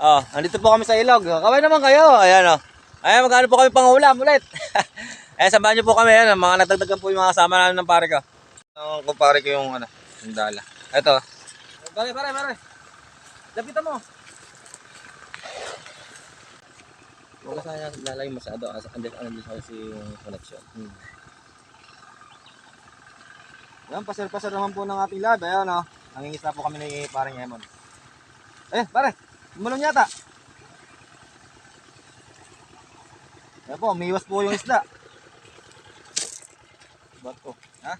Oh, nandito po kami sa ilog. Kaway naman kayo. Ayan oh. Ayan, magkano po kami pangulam ulit. Ayan, samahan niyo po kami. Ayan, mga natagdagan po yung mga kasama namin ng pare ko. Ang kumpare ko yung ano, yung dala. Ito. Pare, pare, pare. Lapitan mo. Huwag ka sana lalayo masyado. Kasi andyan, andyan kasi yung connection. Hmm. Yan, pasir-pasir naman po ng ating lab. Ayan o. Nangingisda po kami ni paring Emon. Eh, pare. Umalong yata. Ayan po, umiwas po yung isda. Bato. Ha?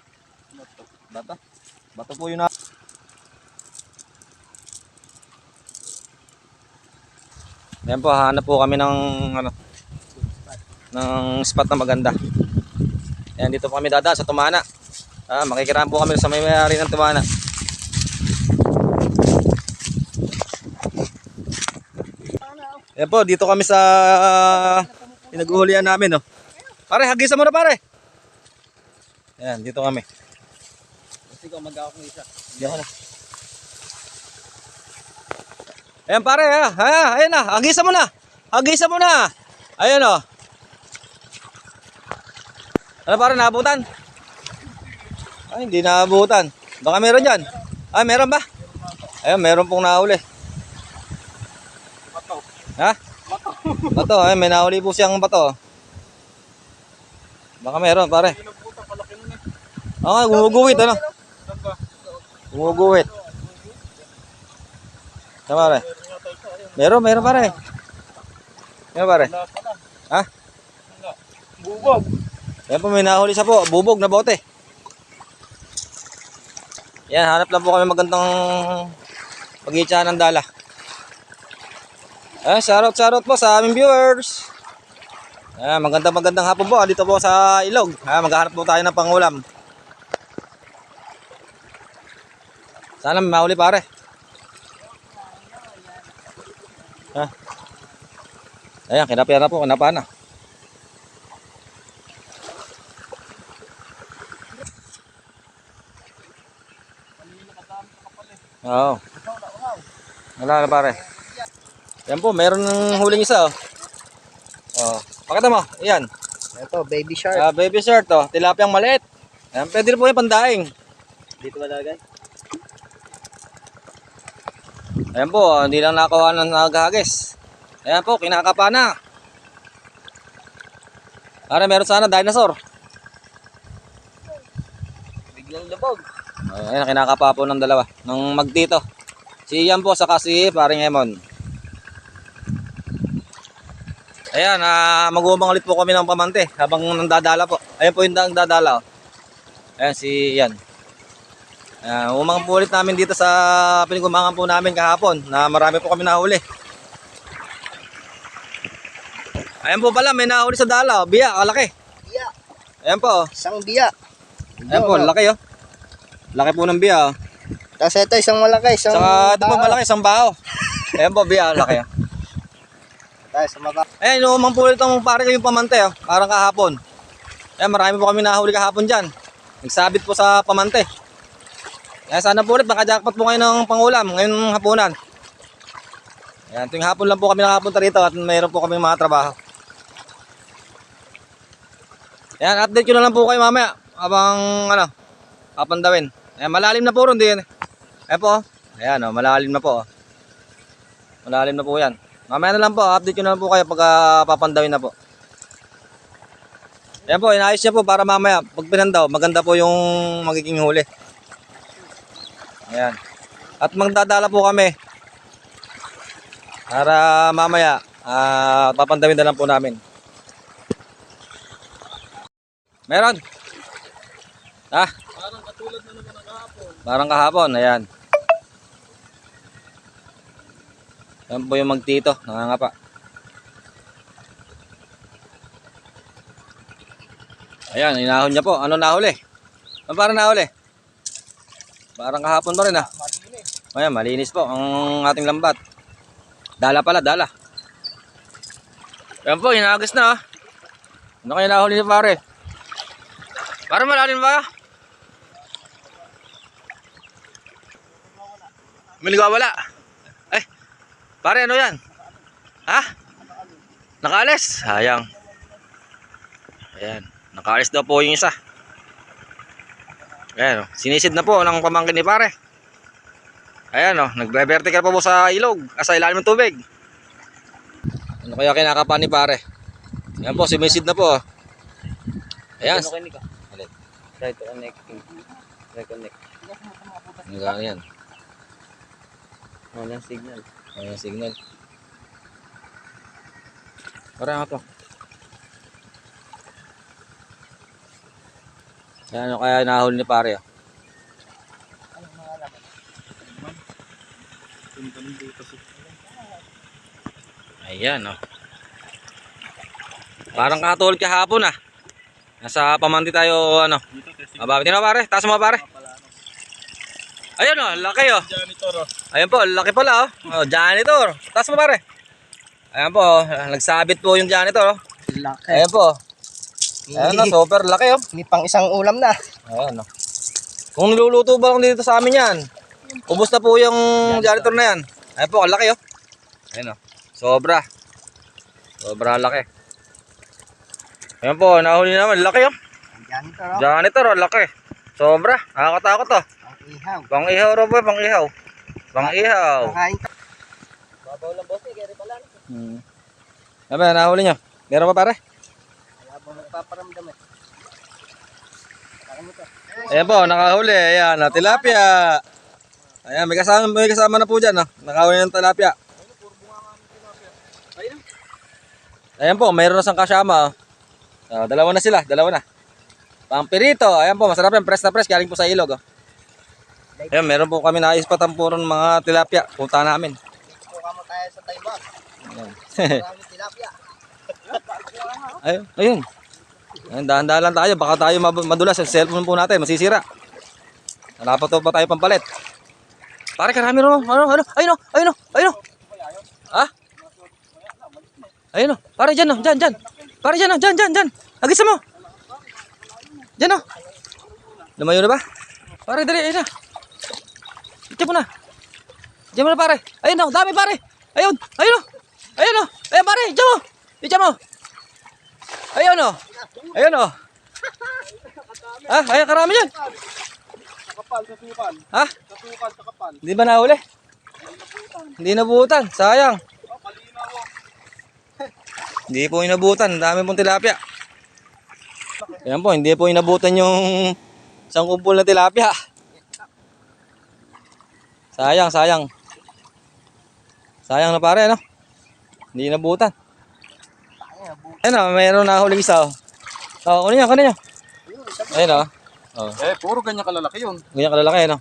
Bato. Bato? Bato po yun na. Ayan po, hanap po kami ng ano ng spot na maganda. Ayan, dito po kami dadaan sa Tumana. Ah, makikiraan po kami sa may mayari ng Tumana. Ayan po, dito kami sa pinag-uhulihan namin, no. Pare, hagisan mo na pare. Ayan, dito kami. Kasi ko mag-ako ng isa. Hindi ako na. Ayan pare, ha, ha, ayan na, hagisan mo na. Hagisan mo na. Ayan o. Ano pare, naabutan? Ay, hindi naabutan. Baka meron dyan. Ah, meron ba? Ayun, meron pong nahuli. Bato. Ha? Bato, ay, may nahuli po siyang bato. Baka meron, pare. Eh. Oo nga, gumuguhit, ano? Gumuguhit. Ano, pare? Meron. Meron, pare. Meron, pare. Ha? Bubog. Yan po, may nahuli siya po. Bubog na bote. Yan, hanap lang po kami magandang pag ng dala. Eh, shoutout, shoutout po sa aming viewers. Ah, magandang magandang hapon po. Dito po sa ilog. Ah, maghahanap po tayo ng pangulam. Sana may mahuli pare. Ha? Ayan, kinapya na po, kinapa na. Oo. Wala na pare. Yan po, meron ng huling isa oh. Oh, pakita mo. Ayan. Ito, baby shark. Ah, baby shirt oh, tilapiyang maliit. Ayan, pwede rin po yung pandaing. Dito ba lagay? Ayan po, oh, hindi lang nakakuha ng nagagis. Ayan po, kinakapa na. Para meron sana dinosaur. Biglang labog. Ayan, kinakapa po ng dalawa. Ng magtito. Si Ian po, saka si paring Emon. Ayan, ah, mag-uumang ulit po kami ng pamante habang nandadala po. Ayan po yung nagdadala. Oh. Ayan, si Ian. Uh, umang po ulit namin dito sa pinigumangan po namin kahapon na marami po kami nahuli. Ayan po pala, may nahuli sa dala. Oh. Biya, kalaki. Biya. Ayan po. oh. Isang biya. Ayan po, laki oh. Laki po ng biya oh. Tapos ito, isang malaki. Isang Saka ito po malaki, isang bao. Ayan po, biya, laki. oh. Tapos maba. Ayan, inuumang po itong pare ko yung pamante, oh. parang kahapon. Ayan, marami po kami nahuli kahapon dyan. Nagsabit po sa pamante. Ayan, sana po ulit, makajackpot po kayo ng pangulam ngayong hapunan. Ayan, tuwing hapon lang po kami nakapunta rito at mayroon po kami mga trabaho. Ayan, update ko na lang po kayo mamaya habang ano, papandawin. Ayan, malalim na po ron din. Ayan po, oh. ayan oh, malalim na po. oh. Malalim na po yan. Mamaya na lang po, update ko na lang po kayo pag ah, papandawin na po. Ayan po, inayos niya po para mamaya, pag pinandaw, maganda po yung magiging huli. Ayan. At magdadala po kami. Para mamaya, ah, papandawin na lang po namin. Meron. Ha? Parang katulad na naman ng kahapon. Parang kahapon, ayan. Yan po yung magtito, nangangapa. Ayan, inahon niya po. Ano nahuli? Ano parang nahuli? Parang kahapon pa rin ah. Ayan, malinis po ang ating lambat. Dala pala, dala. Yan po, inaagos na ah. Ano kaya nahuli ni pare? Parang malalim ba? May nagwawala. Pare ano yan? Ha? Nakaalis? Sayang. Ayan. Nakaalis daw po yung isa. Ayan, oh. sinisid na po ng pamangkin ni pare. Ayan oh. nagbe-vertical pa po sa ilog, ah, sa ilalim ng tubig. Ano kaya kinakapa ni pare? Ayan po, sumisid na po. oh. Ayan. Ano? Try to connect. Try connect. Ano yan? Walang signal. Ayan yung signal. Para nga po. Ayan ano kaya nahuli ni pare. oh. Ayan oh. Parang katulad kahapon ah. Nasa pamanti tayo ano. Mababi na pare, taas mo pare. Ayun oh, laki oh. Janitor oh. Ayan po, laki pala oh. oh janitor. Taas mo pare. Ayan po, oh, nagsabit po yung janitor oh. Laki. Ayan po. Ayan oh, super laki oh. Hindi pang isang ulam na. Ayan oh. Kung niluluto ba lang dito sa amin yan, ubos na po yung janitor na yan. Ayan po, ang laki oh. Ayan oh. Sobra. Sobra laki. Ayan po, nahuli naman. Laki oh. Janitor oh. Janitor oh, laki. Sobra. Nakakatakot oh. Ihaw. Pang ihaw ro ba? Pang ihaw. Pang ihaw. Babaw lang boss eh. Kaya pala. Hmm. Ano ba, nahuli nyo? Meron pa pare? Kaya ba magpaparamdam eh. Ayan po, nakahuli. Ayan, na tilapia. Ayan, may kasama, may kasama na po dyan. No? Nakahuli ng tilapia. Ayan po, mayroon na sang kasama. Oh. Oh, dalawa na sila, dalawa na. Pampirito, ayan po, masarap yan. Press na press, galing po sa ilog. Oh. Ayan, meron po kami naispatan po ron mga tilapia. Punta namin. Kuha mo tayo sa. Ayan. Maraming tilapia. ayun, ayun. Ayun, dahan-dahan lang tayo. Baka tayo madulas sa cellphone po natin. Masisira. Wala pa to pa tayo pampalit. Pare, karami rin. Ano, ano? Ayun o, ayun o, ayun o. Ha? Ayun o. Pare, dyan o, dyan, dyan. Pare, dyan o, dyan, dyan, dyan. Agisa mo. Dyan o. Lumayo na ba? Pare, dali, ayun na. Diyan mo na. Diyan mo na, pare. Ayun o, dami, pare. Ayun, ayun o. Ayun o. Ayun, pare, diyan mo. Diyan mo. Ayun o. Ayun o. Ah, ayun, karami yan. Sa kapal, sa tukal. Ha? Sa tukal, sa kapal. Hindi ba nahuli? Hindi nabutan. Sayang. Oh, oh. Hindi po inabutan. Ang dami pong tilapia. Ayan po, hindi po inabutan yung isang kumpul na tilapia. Sayang, sayang. Sayang na pare, ano? Hindi inabutan. Ayan o, mayroon na huling isa. Oh, oh kunin nyo, kunin nyo. Ayun o. Oh. Eh, puro ganyan kalalaki yun. Ganyan kalalaki, ano?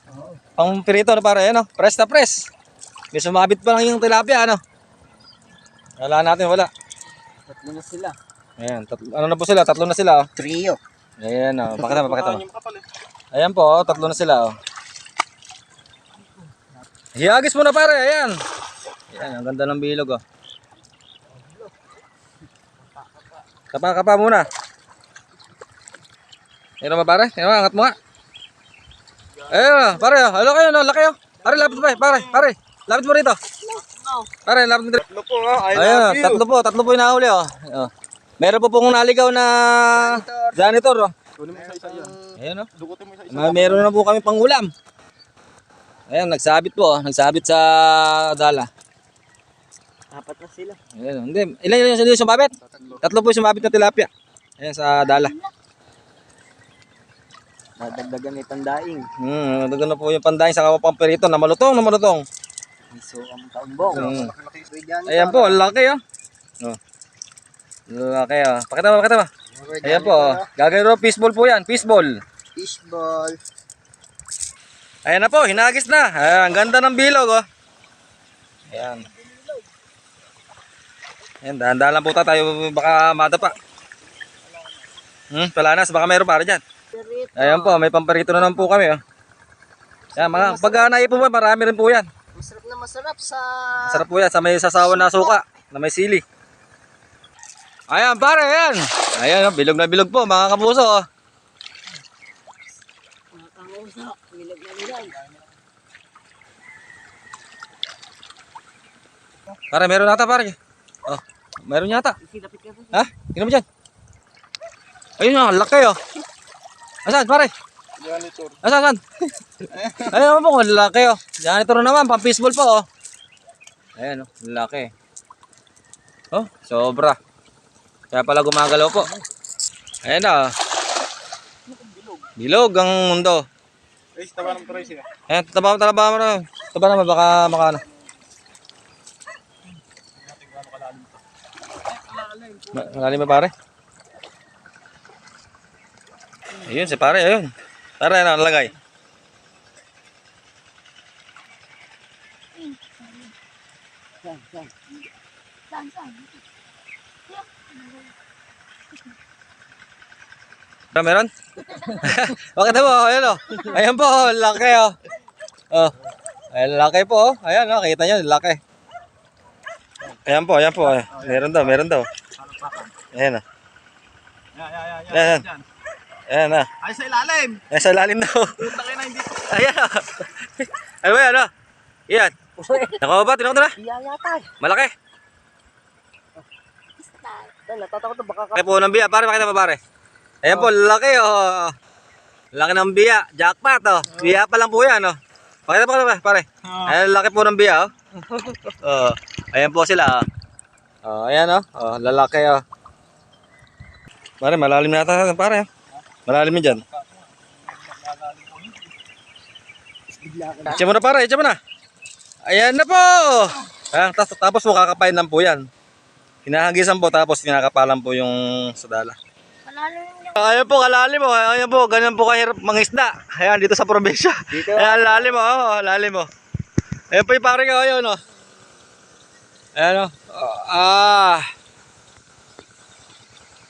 Pang pirito na pare, ano? Press na press. May sumabit pa lang yung tilapia, ano? Wala natin, wala. Tatlo na sila. Ayan, tatlo, ano na po sila? Tatlo na sila, oh. Trio. Ayan, oh. Pakita mo, pakita mo. Eh. Ayan po, oh. Tatlo na sila, oh. Hiyagis mo na pare, ayan. Ayan, ang ganda ng bilog, oh. Kapa, kapa muna. Ayan ba pare? Ayan, angat mo nga. Ayan, pare, oh. Halo kayo, no? Laki, oh. Pare, lapit mo, pare, pare. Lapit mo rito. Pare, lapit mo rito. Tatlo po ha. I Ayan, love you. tatlo po, tatlo po yung nahuli, oh. oh. Meron po pong naligaw na janitor, oh. Kunin mo isa-isa yan. Ayan, oh. Dukutin mo isa-isa. Meron na po kami pang ulam. Ayan, nagsabit po, oh. nagsabit sa dala. Apat na sila. Ayan, oh. hindi, ilan yun yung sumabit? Tatlo. Tatlo po yung sumabit na tilapia. Ayan, sa dala. Nadagdagan ni Tandaing. Hmm, nagano po yung pandaing sa kapapamperito na malutong na malutong. Iso ang kaumbong. Hmm. Ayan po, laki, oh. Oh. Laki, oh. Pakita mo, pakita mo. Ayan po, oh. gagawin ro fishball po yan, fishball. Fishball. Ayan na po, hinagis na. Ayan, ang ganda ng bilog, oh. Ayan. Ayan, dahan-dahan lang po tayo, baka madapa. Hmm, palanas, baka meron para dyan. Ayan po, may pamparito na naman po kami, oh. Ayan, mga, pag uh, naipon po, marami rin po yan. Masarap na masarap sa... Sarap po yan, sa may sasawa na suka, na may sili. Ayan, pare, ayan. Ayan, oh, bilog na bilog po, mga kapuso, oh. Pare, meron nata, pare. Oh, meron yata. Po. Ha? Tingnan mo dyan. Ayun nga, ang laki oh. Asan, pare? Janitor. Asan, asan? Ayun mo, ang laki oh. Janitor naman, pang baseball pa oh. Ayan oh, laki. Oh, sobra. Kaya pala gumagalaw po. Ayan na oh. Bilog ang mundo. Eh, taba ng price eh. Ayan, taba mo, taba mo na. Taba naman, baka makano. Ma- Malalim ba pare? Ayun, si pare, ayun. Pare, ano, lagay. Saan, saan? Meron, meron? Bakit mo? Ayan o. Ayan po, oh, laki o. Oh. Ayan, laki po. oh. Ayan o, kita nyo, laki. Ayan po, ayan po. Meron daw, meron daw. Ayan o. Ya, ya, ya, ya. Ayan. Dyan. Ayan na. Ay, sa ilalim. Ayan sa lalim daw. Puta kayo na hindi. Ayan o. Ano ba yan o? Iyan. Nakuha ba? Tinakot na? Iya yata. Malaki. Natatakot na baka ka. Laki po ng biya. Pare, pakita mo pare. Ayan po, laki o. Laki ng biya. Jackpot o. Biya pa lang po yan o. Pakita mo pare. pare. Ayan, laki po ng biya, oh. oh. Ayan po sila, oh. Oh, ayan, oh. Oh, lalaki, oh. Pare, malalim na ata, pare. oh. Malalim yun dyan. Itcha mo na, pare. Itcha mo na. Ayan na po. Ah, tapos, tapos po kakapain lang po yan. Hinahagisan po, tapos kinakapalan po yung sadala. Ayan po, kalalim mo. Ayan po, ganyan po kahirap mangisda. Ayan, dito sa probinsya. Dito. Ayan, lalim mo. Oh, lalim mo. Ayan po yung pare ko. Ayan, oh. Ayan, oh. Ah.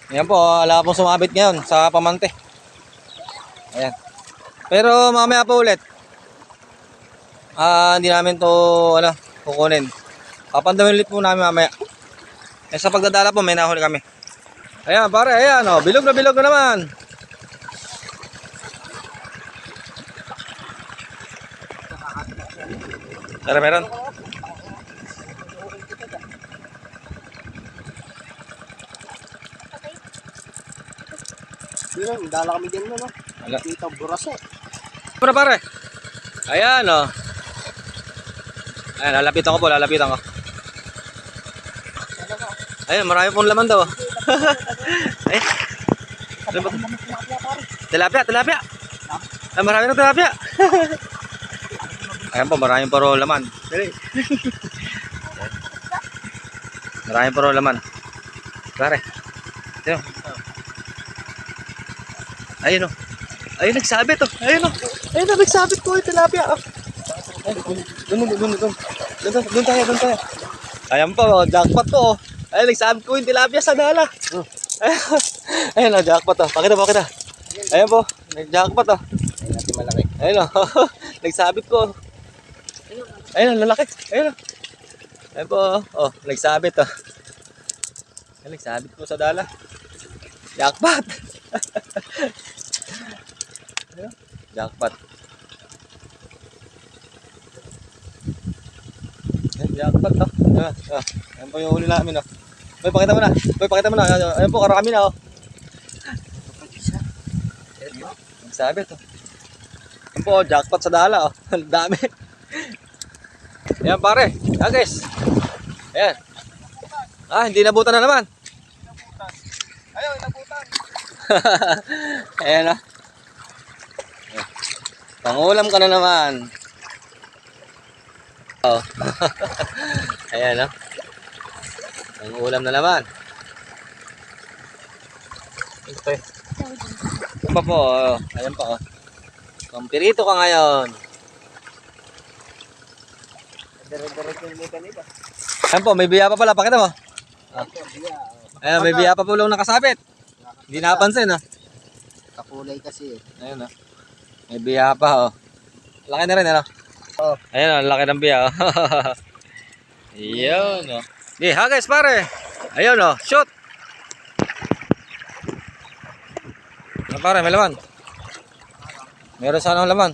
Ayan po, oh, wala pong sumabit ngayon sa pamante. Ayan. Pero mamaya po ulit. Ah, hindi namin to, ano, kukunin. Papandawin ulit po namin mamaya. Eh, sa pagdadala po, may nahuli kami. Ayan, pare, ayan, oh. Bilog na bilog na naman. Tara, meron. Yun, dala kami dyan no. Wala. Kita buras eh. Pare, pare. Ayan, oh. Ayan, lalapitan ko po, lalapitan ko. Ayan, marami pong laman daw. oh. Ba? Tilapia, tilapia. Ay, marami ng tilapia. Ayan po, marami pa ro laman. Dali. marami pa ro laman. Ito. Ayun oh. Ayun, nagsabit oh. Ayun oh. Ayun na, nagsabit ko yung tilapia. Oh. Ay, Doon, doon, doon, doon. Doon, tayo, doon tayo. Ayan pa, oh, jackpot to. Oh. Ayun, nagsabit ko yung tilapia sa dala. Oh. Ayun, oh, jackpot oh. Pakita, pakita. Ayun po, nag-jackpot oh. Ayun natin malaki. Ayun oh. nagsabit ko. oh. Ayun, ang lalaki. Ayun oh. Ayun po, oh. oh, nagsabit oh. Ayun, nagsabit ko sa dala. Jackpot. Ayun, Jackpot. Ayun, jackpot oh. Ah, ah. Ayun po yung huli namin oh. Boy, pakita mo na. Boy, pakita mo na. Ayun, po, karami na oh. Nagsabit oh. Ayun po, jackpot sa dala oh. Ang dami. Ayan pare. Ayan guys. Ayan. Ah, hindi nabutan na naman. Ayaw, inabutan. Ayan ah. Pangulam ka na naman. Oh. Ayan ah. Pangulam na naman. Ito eh. Ito pa po. Oh. Ayan pa oh. Ka ngayon. Dire-diretso yung mga ganito. Ayan po, may biya pa pala. Pakita mo. Iya. Ayan, may biya pa po lang nakasabit. Hindi napansin ah. Kakulay kasi eh. Ayun oh. May biya pa oh. Laki na rin ano? Oo. Ayun oh, laki ng biya oh. Ayun oh. Di, ha guys pare. Ayun oh, shoot. Ano pare, may laman. Meron sana laman.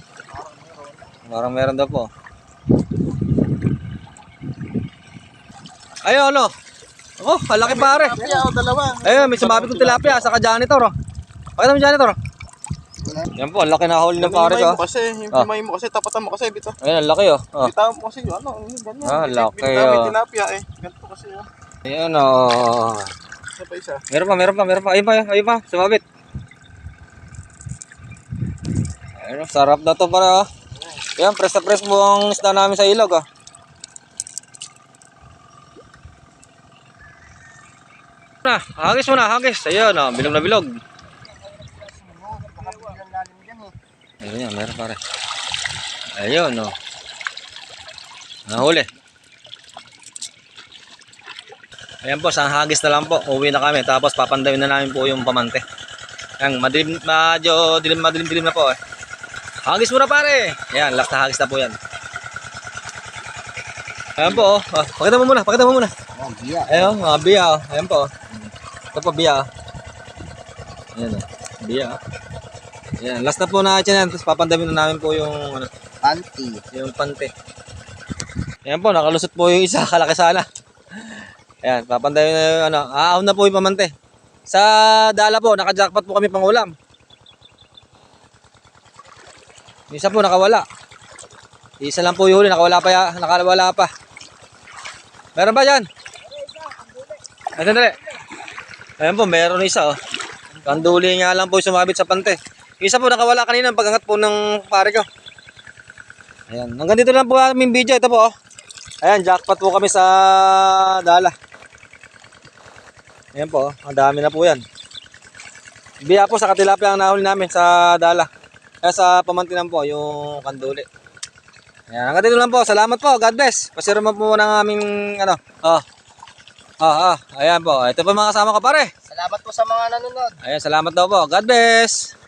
Parang meron daw po. Ayun oh. Oh, halaki pare. Tilapia o dalawa. Ayun, may sumabit ng tilapia, saka janitor, oh. Pakita mo janitor, oh. Yan po, ang laki na huli ng pare Himay ko. mo kasi, yung Ah. mo kasi, tapatan mo kasi, bito. Ayun, ang laki, oh. oh. Bitawan mo kasi, ano, ganyan. Ah, laki, oh. tilapia eh. Ganito kasi, oh. Ayun, oh. Isa pa isa. Meron pa, meron pa, meron pa. Ayun pa, ayun pa, sumabit. Ayun, oh, sarap na to pare, oh. Yan, press na press mo ang isda namin sa ilog, oh. Na, hagis mo na, hagis. Ayun, oh, bilog na bilog. Ang lalim dyan eh. Ayun yan, meron pare. Ayun, oh. Nahuli. Ayan po, sa hagis na lang po. Uwi na kami. Tapos papandawin na namin po yung pamante. Ayan, madilim, medyo dilim, madilim, dilim na po eh. Hagis muna pare. Ayan, last na hagis na po yan. Ayan po, oh. oh pakita mo muna, pakita mo muna. Oh, biya. Ayun, mga biya, oh. Ayan po. oh. Ito po, biya. oh. Ayan, oh. Biya. Ayan, last na po na yan. Tapos papandawin na namin po yung, ano, Panty. yung pante. Ayan po, nakalusot po yung isa, kalaki sana. Ayan, papanday na yung ano, aaw na po yung pamante. Sa dala po, naka-jackpot po kami pang ulam. Yung Isa po nakawala. Isa lang po yung huli, nakawala pa, ya- nakawala pa. Meron ba yan? Ay, sandali. Ayan po, meron isa oh. Kanduli nga lang po yung sumabit sa pante. Isa po nakawala kanina, pagangat po ng pare ko. Ayan, hanggang dito lang po aming video. Ito po, oh. Ayan, jackpot po kami sa dala. Ayan po, oh. ang dami na po yan. Biya po sa katilapia ang nahuli namin sa dala. Kaya sa pamantinan po, yung kanduli. Ayan, hanggang dito lang po. Salamat po. God bless. Pasiro mo po ng aming, ano, oh. Ah, ah, ayan po. Ito po mga kasama ko pare. Salamat po sa mga nanonood. Ayan, salamat daw po. God bless.